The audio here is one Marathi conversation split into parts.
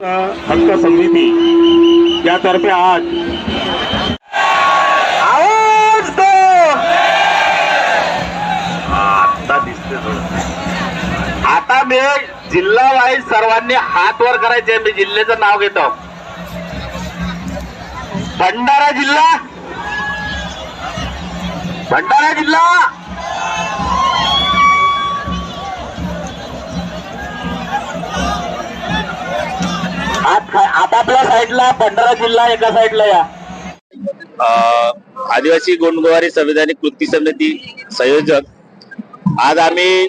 हक्क समिती यातर्फे आज आता दिसते थोडं. आता मी जिल्हा वाईज सर्वांनी हात वर करायचे मी जिल्ह्याचं नाव घेतो. भंडारा जिल्हा! भंडारा जिल्हा! आत- आपापल्या साईडला भंडारा जिल्हा एका साईडला या. आदिवासी गोंडगोवारी संविधानिक कृती समिती संयोजक. आज आम्ही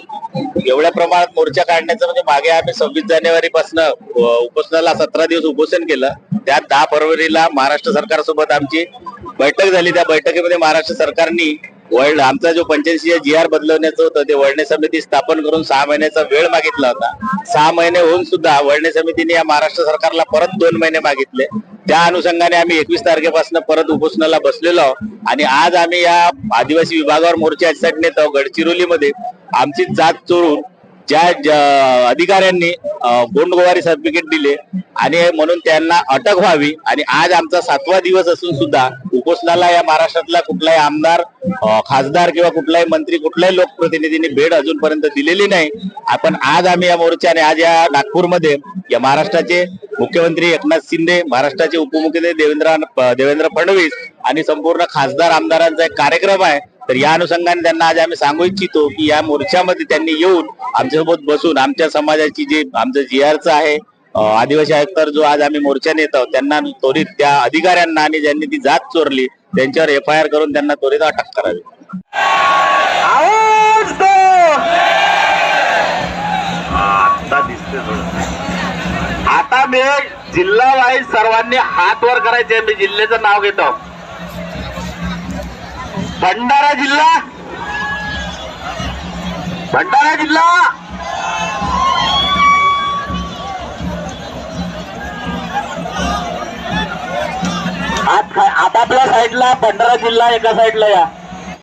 एवढ्या प्रमाणात मोर्चा काढण्याचं म्हणजे मागे आम्ही सव्वीस जानेवारी पासून उपोषणाला सतरा दिवस उपोषण केलं. त्यात दहा फरवरीला महाराष्ट्र सरकारसोबत आमची बैठक झाली. त्या बैठकीमध्ये महाराष्ट्र सरकारनी वर्ल्ड आमचा जो पंच्याऐंशी जी आर बदलवण्याचं होतं ते वळणे समिती स्थापन करून सहा महिन्याचा वेळ मागितला होता. सहा महिने होऊन सुद्धा वळणे समितीने या महाराष्ट्र सरकारला परत दोन महिने मागितले. त्या अनुषंगाने आम्ही एकवीस तारखेपासून परत उपोषणाला बसलेलो आहोत. आणि आज आम्ही या आदिवासी विभागावर मोर्चा याच्यासाठी नेत आहोत गडचिरोलीमध्ये. आमची जात चोरून ज्या ज्या अधिकाऱ्यांनी गोंडगोवारी सर्टिफिकेट दिले आणि म्हणून त्यांना अटक व्हावी आणि आज आमचा सातवा दिवस असून सुद्धा उपोषणाला या महाराष्ट्रातला कुठलाही आमदार खासदार किंवा कुठलाही मंत्री कुठल्याही लोकप्रतिनिधींनी भेट अजूनपर्यंत दिलेली नाही. आपण आज आम्ही या मोर्चाने आज या नागपूरमध्ये या महाराष्ट्राचे मुख्यमंत्री एकनाथ शिंदे महाराष्ट्राचे उपमुख्यमंत्री देवेंद्र देवेंद्र फडणवीस आणि संपूर्ण खासदार आमदारांचा एक कार्यक्रम आहे. तर या अनुषंगाने त्यांना आज आम्ही सांगू इच्छितो की या मोर्चामध्ये त्यांनी येऊन आमच्यासोबत बसून आमच्या समाजाची जे आमचं जी आरचं आहे आदिवासी आयुक्त जो आज आम्ही मोर्चा नेत आहोत त्यांना त्वरित त्या अधिकाऱ्यांना आणि ज्यांनी ती जात चोरली त्यांच्यावर एफ आय आर करून त्यांना त्वरित अटक करावी. आता आता मी जिल्हा वाईज सर्वांनी हात वर करायचे मी जिल्ह्याचं नाव घेतो. भंडारा जिल्हा? भंडारा जिल्हा? आपापल्या साईडला भंडारा जिल्हा एका साईडला या.